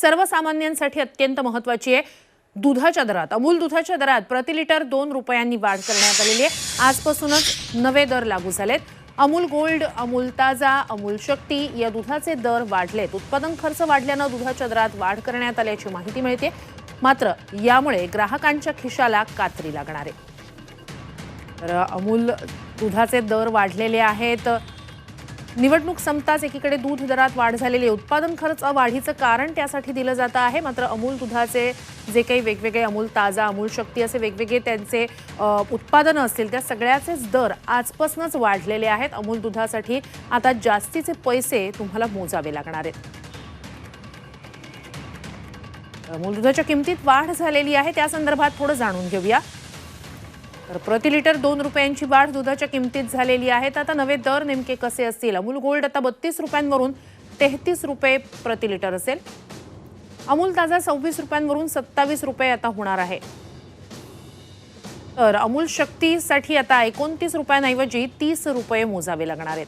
सर्वसामान्यांसाठी अत्यंत महत्वाची आहे. दुधाच्या दरात अमूल दुधाच्या दरात प्रति लिटर दोन रुपयांनी वाढ करण्यात आलेली आहे. आजपासूनच नवे दर लागू झालेत. अमूल गोल्ड अमूल ताजा अमूल शक्ती या दुधाचे दर वाढलेत. उत्पादन खर्च वाढल्यानं दुधाच्या दरात वाढ करण्यात आल्याची माहिती मिळते. मात्र यामुळे ग्राहकांच्या खिशाला कात्री लागणार आहे. तर अमूल दुधाचे दर वाढलेले आहेत. निवडणूक संपताच एकीकडे दूध दरात वाढ झालेली आहे. उत्पादन खर्च वाढीचं कारण त्यासाठी दिलं जातं आहे. मात्र अमूल दुधाचे जे काही वेगवेगळे अमूल ताजा अमूल शक्ती असे वेगवेगळे त्यांचे उत्पादनं असतील त्या सगळ्याचेच दर आजपासूनच वाढलेले आहेत. अमूल दुधासाठी आता जास्तीचे पैसे तुम्हाला मोजावे लागणार आहेत. अमूल दुधाच्या किमतीत वाढ झालेली आहे. त्या संदर्भात थोडं जाणून घेऊया. तर प्रति लिटर दोन रुपयांची वाढ दुधाच्या किमतीत झालेली आहे. तर आता नवे दर नेमके कसे असतील? अमूल गोल्ड आता बत्तीस रुपयांवरून तेहतीस रुपये प्रति लिटर असेल. अमूल ताजा सव्वीस रुपयांवरून सत्तावीस रुपये आता होणार आहे. तर अमूल शक्तीसाठी आता एकोणतीस रुपयांऐवजी तीस रुपये मोजावे लागणार आहेत.